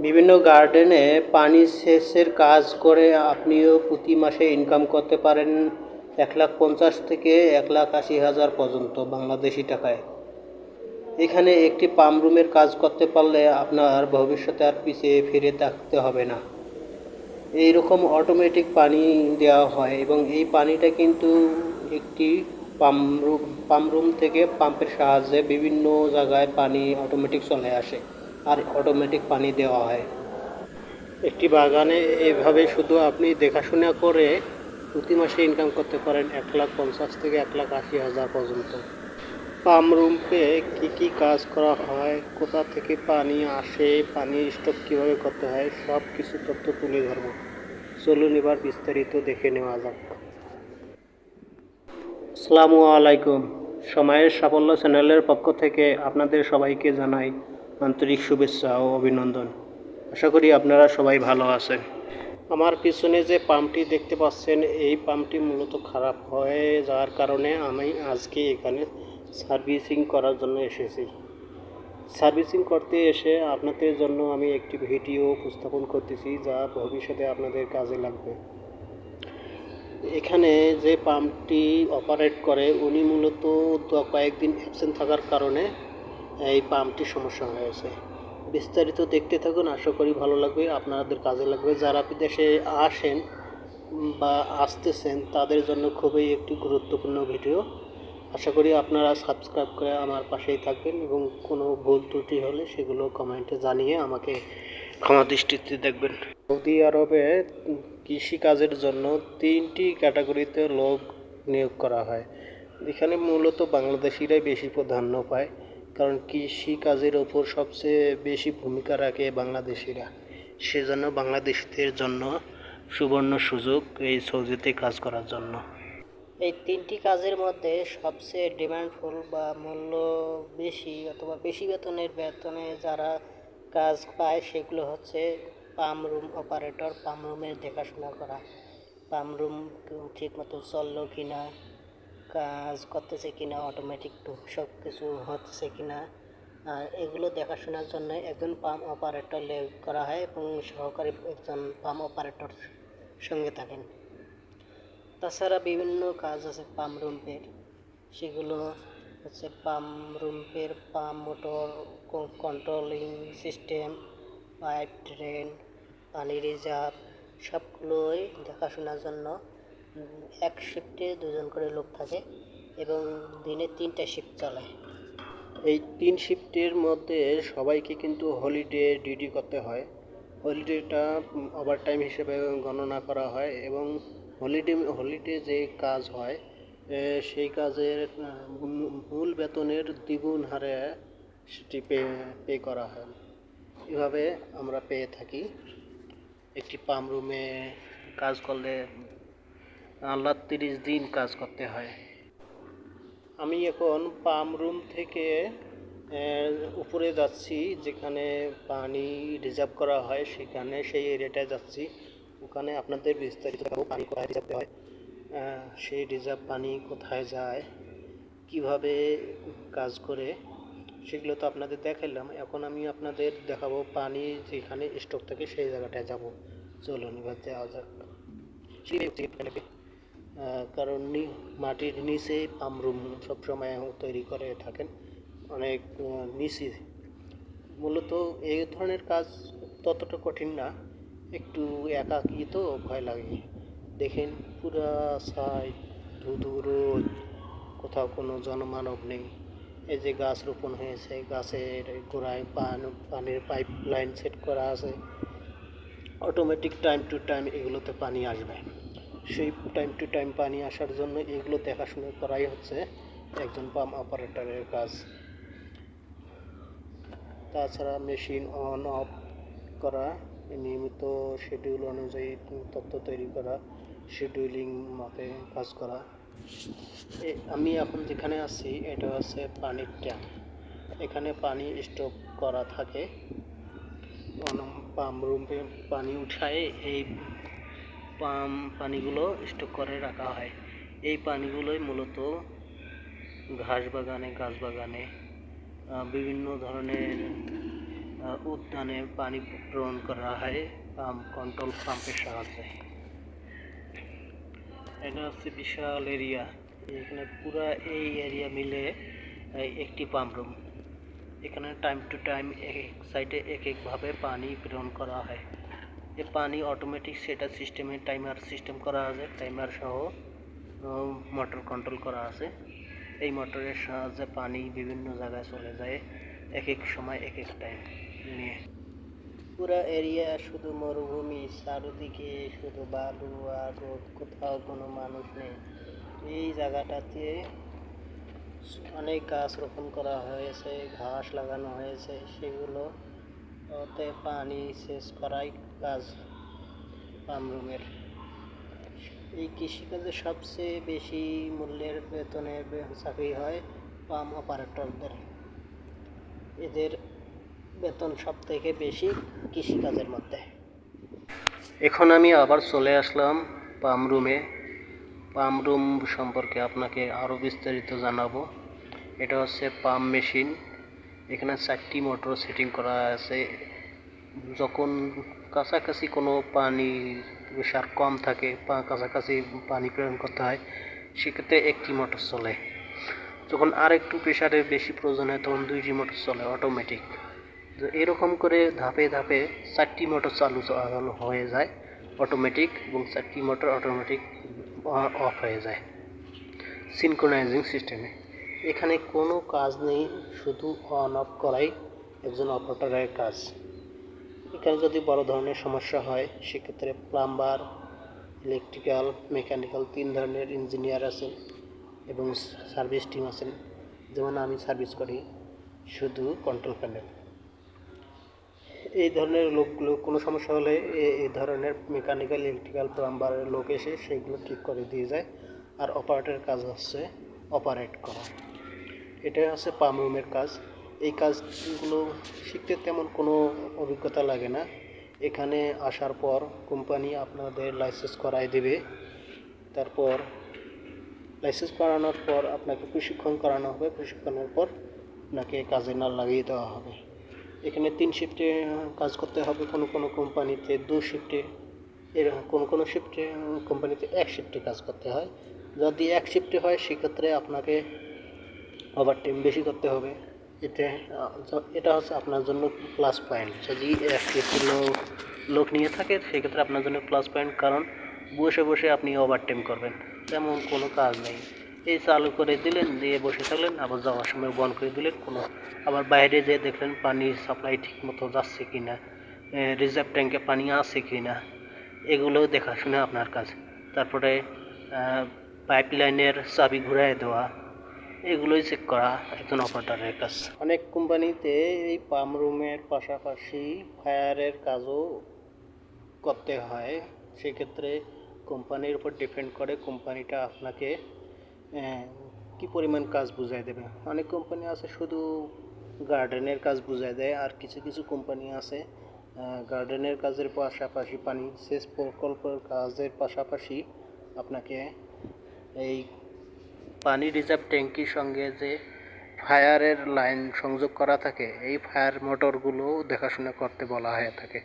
বিভিন্ন গার্ডেনে পানি সেচের কাজ করে আপনিও প্রতি মাসে ইনকাম করতে পারেন এক লাখ পঞ্চাশ থেকে এক লাখ আশি হাজার পর্যন্ত বাংলাদেশি টাকায়। এখানে একটি পাম্প রুমের কাজ করতে পারলে আপনার ভবিষ্যতে আর পিছিয়ে ফিরে থাকতে হবে না। এই রকম অটোমেটিক পানি দেওয়া হয় এবং এই পানিটা কিন্তু একটি পাম্প রুম পাম্প রুম থেকে পাম্পের সাহায্যে বিভিন্ন জায়গায় পানি অটোমেটিক চলে আসে। আর অটোমেটিক পানি দেওয়া হয়। একটি বাগানে এভাবে শুধু আপনি দেখাশোনা করে প্রতি মাসে ইনকাম করতে পারেন এক লাখ পঞ্চাশ থেকে এক লাখ আশি হাজার পর্যন্ত। পাম্প রুমে কী কী কাজ করা হয়, কোথা থেকে পানি আসে পানির স্টক কীভাবে করতে হয়, সব কিছু তথ্য তুলে ধরব। চলুন এবার বিস্তারিত দেখে নেওয়া যাক। আসসালামু আলাইকুম। সময়ের সাফল্য চ্যানেলের পক্ষ থেকে আপনাদের সবাইকে জানাই আন্তরিক শুভেচ্ছা ও অভিনন্দন। আশা করি আপনারা সবাই ভালো আছেন। আমার পিছনে যে পাম্পটি দেখতে পাচ্ছেন, এই পাম্পটি মূলত খারাপ হয়ে যাওয়ার কারণে আমি আজকে এখানে সার্ভিসিং করার জন্য এসেছি। সার্ভিসিং করতে এসে আপনাদের জন্য আমি একটি ভিডিও উপস্থাপন করতেছি, যা ভবিষ্যতে আপনাদের কাজে লাগবে। এখানে যে পাম্পটি অপারেট করে, উনি মূলত কয়েকদিন অ্যাবসেন্ট থাকার কারণে এই পাম্পটি সমস্যা হয়েছে বিস্তারিত দেখতে থাকুন, আশা করি ভালো লাগবে, আপনাদের কাজে লাগবে। যারা বিদেশে আসেন বা আসতেছেন, তাদের জন্য খুবই একটি গুরুত্বপূর্ণ ভিডিও। আশা করি আপনারা সাবস্ক্রাইব করে আমার পাশেই থাকবেন এবং কোনো ভুল ত্রুটি হলে সেগুলো কমেন্টে জানিয়ে আমাকে ক্ষমা দৃষ্টিতে দেখবেন। সৌদি আরবে কৃষিকাজের জন্য তিনটি ক্যাটাগরিতে লোক নিয়োগ করা হয়। এখানে মূলত বাংলাদেশিরাই বেশি প্রাধান্য পায়। কারণ কৃষিকাজের ওপর সবচেয়ে বেশি ভূমিকা রাখে বাংলাদেশিরা। সেজন্য বাংলাদেশিদের জন্য সুবর্ণ সুযোগ এই সৌদিতে কাজ করার জন্য। এই তিনটি কাজের মধ্যে সবচেয়ে ডিমান্ডফুল বা মূল্য বেশি অথবা বেশি বেতনের বেতনে যারা কাজ পায় সেগুলো হচ্ছে পাম্প রুম অপারেটর পাম্প রুমের দেখাশোনা করা পাম্প রুম ঠিক মতো চলল কি না কাজ করতেছে কি না অটোমেটিক সব কিছু হচ্ছে কি না আর এগুলো দেখাশোনার জন্য একজন পাম্প অপারেটর নিয়োগ করা হয় এবং সহকারী একজন পাম্প অপারেটর সঙ্গে থাকেন। তাছাড়া বিভিন্ন কাজ আছে পাম্প রুমের সেগুলো হচ্ছে পাম্প রুমের pump motor controlling system pipe drain পানি রিজার্ভ সবগুলোই দেখাশোনার জন্য এক শিফটে দুজন করে লোক থাকে এবং দিনে তিনটা শিফট চলে। এই তিন শিফটের মধ্যে সবাইকে কিন্তু হলিডে ডিউটি করতে হয়। হলিডেটা ওভার টাইম হিসেবে গণনা করা হয় এবং হলিডে হলিডে যে কাজ হয় সেই কাজের মূল বেতনের দ্বিগুণ হারে সেটি পে পে করা হয়। এভাবে আমরা পেয়ে থাকি। একটি পাম্প রুমে কাজ করলে আল্লাহ তিরিশ দিন কাজ করতে হয়। আমি এখন পাম্প রুম থেকে উপরে যাচ্ছি, যেখানে পানি রিজার্ভ করা হয়, সেখানে সেই এরিয়াটায় যাচ্ছি। ওখানে আপনাদের বিস্তারিত পানি কোথায় রিজার্ভ হয় সেই রিজার্ভ পানি কোথায় যায়, কীভাবে কাজ করে, সেগুলো তো আপনাদের দেখাইলাম। এখন আমি আপনাদের দেখাবো পানি যেখানে স্টক থাকে, সেই জায়গাটায় যাব। চলুন, এবার যাওয়া যাক। কারণ মাটির নিচে পামরুম রুম সবসময় তৈরি করে থাকেন। অনেক নিচে। মূলত এই ধরনের কাজ ততটা কঠিন না। একটু একাকী তো ভয় লাগে। দেখেন, পুরা সাইড ধুধু রোদ, কোথাও কোনো জনমানব নেই। এই যে গাছ রোপণ হয়েছে, গাছের গোড়ায় পান পানির পাইপ লাইন সেট করা আছে। অটোমেটিক টাইম টু টাইম এগুলোতে পানি আসবে। সেই টাইম টু টাইম পানি আসার জন্য এগুলো দেখাশোনা করাই হচ্ছে একজন পাম্প অপারেটরের কাজ। তাছাড়া মেশিন অন অফ করা, নিয়মিত শিডিউল অনুযায়ী তথ্য তৈরি করা শিডিউলিং মতে কাজ করা। আমি এখন যেখানে আছি, এটা হচ্ছে পানির ট্যাঙ্ক এখানে পানি স্টক করা থাকে। পাম্প রুমে পানি উঠায় এই পানিগুলো স্টক করে রাখা হয়। এই পানিগুলোই মূলত ঘাস বাগানে গাছ বাগানে বিভিন্ন ধরনের উদ্যানে পানি প্রেরণ করা হয় পাম্প কন্ট্রোল পাম্পের সাহায্যে। এটা হচ্ছে বিশাল এরিয়া। এখানে পুরো এই এরিয়া মিলে একটি পাম্প রুম। এখানে টাইম টু টাইম এক এক সাইডে এক একভাবে পানি প্রেরণ করা হয়। এই পানি অটোমেটিক সেটা সিস্টেমে টাইমার সিস্টেম করা আছে টাইমার সহ মোটর কন্ট্রোল করা আছে। এই মোটরের সাহায্যে পানি বিভিন্ন জায়গায় চলে যায় এক এক সময় এক এক টাইম নিয়ে। পুরো এরিয়া শুধু মরুভূমি, চারদিকে শুধু বালু আর রোদ, কোথাও কোনো মানুষ নেই। এই জায়গাটাতে অনেক গাছ রোপণ করা হয়েছে, ঘাস লাগানো হয়েছে, সেগুলো ওতে পানি সেচ করাই কাজ পামরুমের এই কৃষিকাজে সবচেয়ে বেশি মূল্যের বেতনে চাকরি হয় পাম অপারেটরদের। এদের বেতন সব থেকে বেশি কৃষিকাজের মধ্যে। এখন আমি আবার চলে আসলাম পাম রুমে। পাম রুম সম্পর্কে আপনাকে আরও বিস্তারিত জানাব। এটা হচ্ছে পাম্প মেশিন। এখানে চারটি মোটর সেটিং করা আছে। যখন কাছাকাছি কোনো পানি প্রেশার কম থাকে বা কাছাকাছি পানি প্রেরণ করতে হয়, সেক্ষেত্রে একটি মোটর চলে। যখন আর একটু প্রেশারের বেশি প্রয়োজন হয়, তখন দুইটি মোটর চলে অটোমেটিক তো এরকম করে ধাপে ধাপে চারটি মোটর চালু চালু হয়ে যায় অটোমেটিক এবং চারটি মোটর অটোমেটিক অফ হয়ে যায়। সিনক্রোনাইজিং সিস্টেমে এখানে কোনো কাজ নেই, শুধু অন অফ করাই একজন অপারেটরের কাজ। এখানে যদি বড় ধরনের সমস্যা হয়, সেক্ষেত্রে প্লাম্বার ইলেকট্রিক্যাল মেকানিক্যাল তিন ধরনের ইঞ্জিনিয়ার আছেন এবং সার্ভিস টিম আছেন। যেমন আমি সার্ভিস করি, শুধু কন্ট্রোল প্যানেল এই ধরনের লোকগুলো, কোনো সমস্যা হলে এই ধরনের মেকানিক্যাল ইলেকট্রিক্যাল প্লাম্বারের লোক এসে সেইগুলো ঠিক করে দিয়ে যায়। আর অপারেটরের কাজ হচ্ছে অপারেট করা। এটাই হচ্ছে পাম রুমের কাজ। এই কাজগুলো শিখতে তেমন কোনো অভিজ্ঞতা লাগে না। এখানে আসার পর কোম্পানি আপনাদের লাইসেন্স করাই দেবে। তারপর লাইসেন্স করানোর পর আপনাকে প্রশিক্ষণ করানো হবে। প্রশিক্ষণের পর আপনাকে কাজে না লাগিয়ে দেওয়া হবে। এখানে তিন শিফটে কাজ করতে হবে। কোনো কোনো কোম্পানিতে দু শিফটে এরকম কোনো কোনো শিফটে কোম্পানিতে এক শিফটে কাজ করতে হয়। যদি এক শিফটে হয়, সেক্ষেত্রে আপনাকে ওভার টাইম বেশি করতে হবে। এটা এটা হচ্ছে আপনার জন্য প্লাস পয়েন্ট যদি এক শিফটে লোক লোক নিয়ে থাকে, সেক্ষেত্রে আপনার জন্য প্লাস পয়েন্ট কারণ বসে বসে আপনি ওভার টাইম করবেন। তেমন কোনো কাজ নেই। এই চালু করে দিলেন, দিয়ে বসে থাকলেন, আবার যাওয়ার সময় বন্ধ করে দিলেন, কোনো আবার বাইরে যেয়ে দেখলেন পানির সাপ্লাই ঠিক মতো যাচ্ছে কি না রিজার্ভ ট্যাঙ্কে পানি আছে কি না এগুলো দেখাশোনা আপনার কাজ তারপরে পাইপ লাইনের চাবি ঘুরায় দেওয়া এগুলোই চেক করা একজন অপারেটরের কাজ। অনেক কোম্পানিতে এই পাম্প রুমের পাশাপাশি ফায়ারের কাজও করতে হয়। সেক্ষেত্রে কোম্পানির উপর ডিপেন্ড করে কোম্পানিটা আপনাকে কি পরিমাণ কাজ বুঝাই দেবে। অনেক কোম্পানি আছে শুধু গার্ডেনের কাজ বুঝাই দেয়, আর কিছু কিছু কোম্পানি আছে গার্ডেনের কাজের পাশাপাশি পানি সেচ প্রকল্পের কাজের পাশাপাশি আপনাকে এই পানি রিজার্ভ ট্যাঙ্কির সঙ্গে যে ফায়ারের লাইন সংযোগ করা থাকে, এই ফায়ার মোটরগুলো দেখাশোনা করতে বলা হয়ে থাকে।